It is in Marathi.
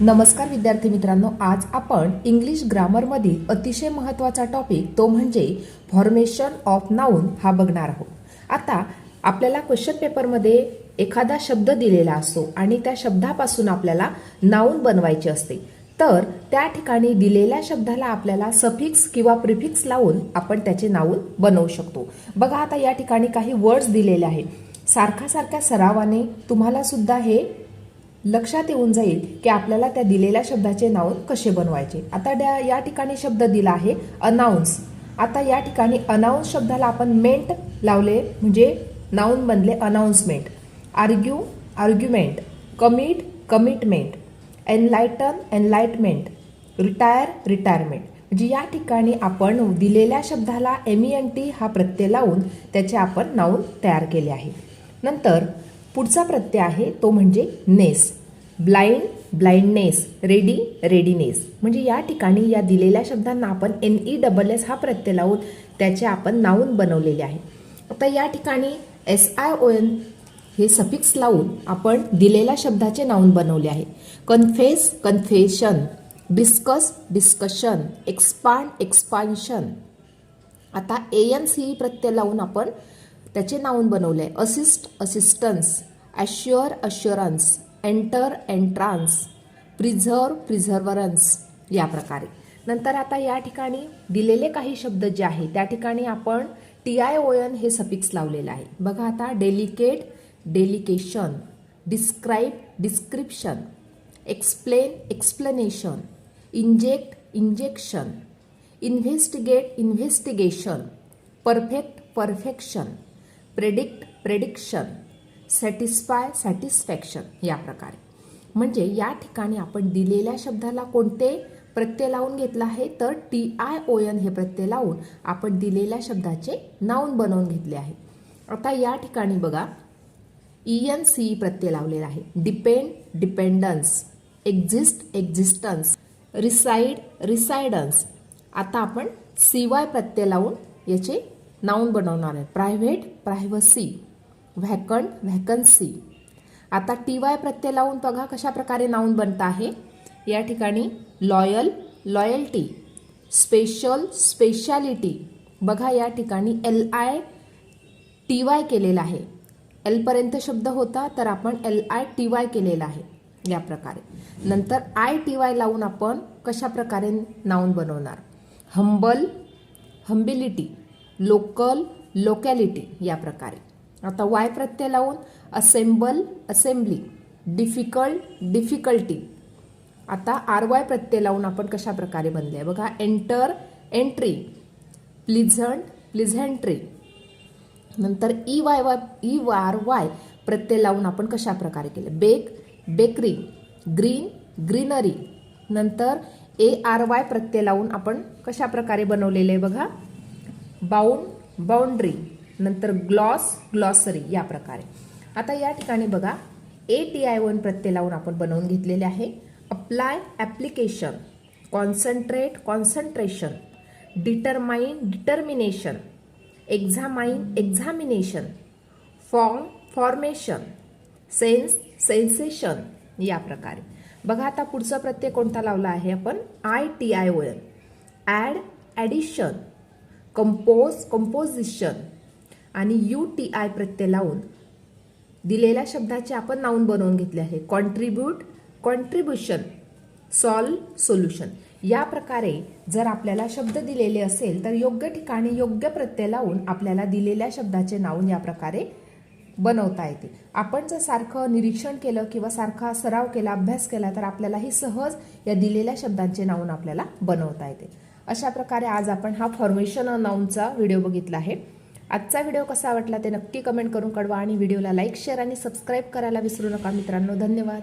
नमस्कार विद्यार्थी मित्रांनो आज आपण इंग्लिश ग्रामरमधील अतिशय महत्त्वाचा टॉपिक तो म्हणजे फॉर्मेशन ऑफ नाऊन हा बघणार आहोत. आता आपल्याला क्वेश्चन पेपरमध्ये एखादा शब्द दिलेला असतो आणि त्या शब्दापासून आपल्याला नाऊन बनवायचे असते. तर त्या ठिकाणी दिलेल्या शब्दाला आपल्याला सफिक्स किंवा प्रिफिक्स लावून आपण त्याचे नाऊन बनवू शकतो. बघा आता या ठिकाणी काही वर्ड्स दिलेले आहेत. सारखा सारख्या सरावाने तुम्हाला सुद्धा हे लक्षात येऊन जाईल की आपल्याला त्या दिलेल्या शब्दाचे नाऊन कसे बनवायचे. आता त्या या ठिकाणी शब्द दिला आहे अनाऊन्स आता या ठिकाणी अनाऊन्स शब्दाला आपण मेंट लावले म्हणजे नाऊन बनले announcement argue argument commit commitment enlighten enlightenment retire retirement म्हणजे या ठिकाणी आपण दिलेल्या शब्दाला एम एन टी हा प्रत्यय लावून त्याचे आपण नाऊन तयार केले आहे. नंतर पुढचा प्रत्यय आहे तो म्हणजे ness. Blind blindness ready readiness म्हणजे या ठिकाणी या दिलेल्या शब्दांना आपण एन ई डबल एस हा प्रत्यय लावून त्याचे आपण नाऊन बनवलेले आहे. आता या ठिकाणी एस आय ओ एन हे सफिक्स लावून आपण दिलेल्या शब्दाचे नाऊन बनवले आहे. Confess confession discuss discussion expand expansion आता ए एन सी प्रत्यय लावून आपण त्याचे नाऊन बनवले. आहे assist assistance assure assurance enter entrance preserve preservance या प्रकारे. नंतर आता या ठिकाणी दिलेले काही शब्द जे आहे त्या ठिकाणी आपण टी आय ओ एन हे सफिक्स लावलेलं आहे. बघा आता delicate delication describe description explain explanation inject injection investigate investigation perfect perfection predict prediction satisfy satisfaction या प्रकारे म्हणजे या ठिकाणी आपण दिलेल्या शब्दाला कोणते प्रत्यय लावून घेतला आहे? तर टी आय ओ एन हे प्रत्यय लावून आपण दिलेल्या शब्दाचे नाऊन बनवून घेतले आहे. आता या ठिकाणी बघा ई एन सी प्रत्यय लावलेला आहे. Depend dependence exist existence reside residence आता आपण सी वाय प्रत्यय लावून याचे नाऊन बनवणार आहे प्रायव्हेट प्रायव्हसी व्हॅकंट व्हॅकन्सी आता टी वाय प्रत्यय लावून बघा कशा प्रकारे नाऊन बनत आहे. या ठिकाणी लॉयल लॉयल्टी स्पेशल स्पेशालिटी बघा या ठिकाणी एल आय टी वाय केलेला आहे. एलपर्यंत शब्द होता तर आपण एल आय टी वाय केलेला आहे. या प्रकारे. नंतर आय टी वाय लावून आपण कशा प्रकारे नाऊन बनवणार? हंबल हंबिलिटी लोकल लोकॅलिटी या प्रकारे. आता वाय प्रत्यय लावून असेंबल असेंब्ली डिफिकल्ट डिफिकल्टी आता आर वाय प्रत्यय लावून आपण कशा प्रकारे बनले? आहे बघा एंटर एंट्री प्लिझंट प्लिझेंट्री नंतर E Y Y E R Y प्रत्यय लावून आपण कशा प्रकारे केले? बेक बेकरी ग्रीन ग्रीनरी नंतर ए आर वाय प्रत्यय लावून आपण कशा प्रकारे बनवलेले आहे बघा? बाउंड बाउंड्री नंतर ग्लॉस ग्लॉसरी या प्रकारे. आता या ठिकाणी बघा ए टी आय वन प्रत्यय लावून आपण बनवून घेतलेले आहे. Apply application concentrate concentration determine determination examine examination form formation sense sensation या प्रकारे. बघा आता पुढचा प्रत्यय कोणता लावला आहे आपण? I T I O N add addition compose composition आणि यू टी आय प्रत्यय लावून दिलेल्या शब्दाचे आपण नाऊन बनवून घेतले आहे. कॉन्ट्रीब्यूट कॉन्ट्रीब्युशन सॉल्व सोल्युशन या प्रकारे जर आपल्याला शब्द दिलेले असेल तर योग्य ठिकाणी योग्य प्रत्यय लावून आपल्याला दिलेल्या शब्दाचे नाऊन या प्रकारे बनवता येते. आपण जर सारखं निरीक्षण केलं किंवा सारखा सराव केला अभ्यास केला तर आपल्याला ही सहज या दिलेल्या शब्दांचे नाऊन आपल्याला बनवता येते. अशा प्रकारे आज आपण हा फॉर्मेशन नाऊनचा व्हिडिओ बघितला आहे. आजचा व्हिडिओ कसा वाटला ते नक्की कमेंट करून कळवा आणि व्हिडिओला लाईक शेअर आणि सबस्क्राईब करायला विसरू नका मित्रांनो. धन्यवाद.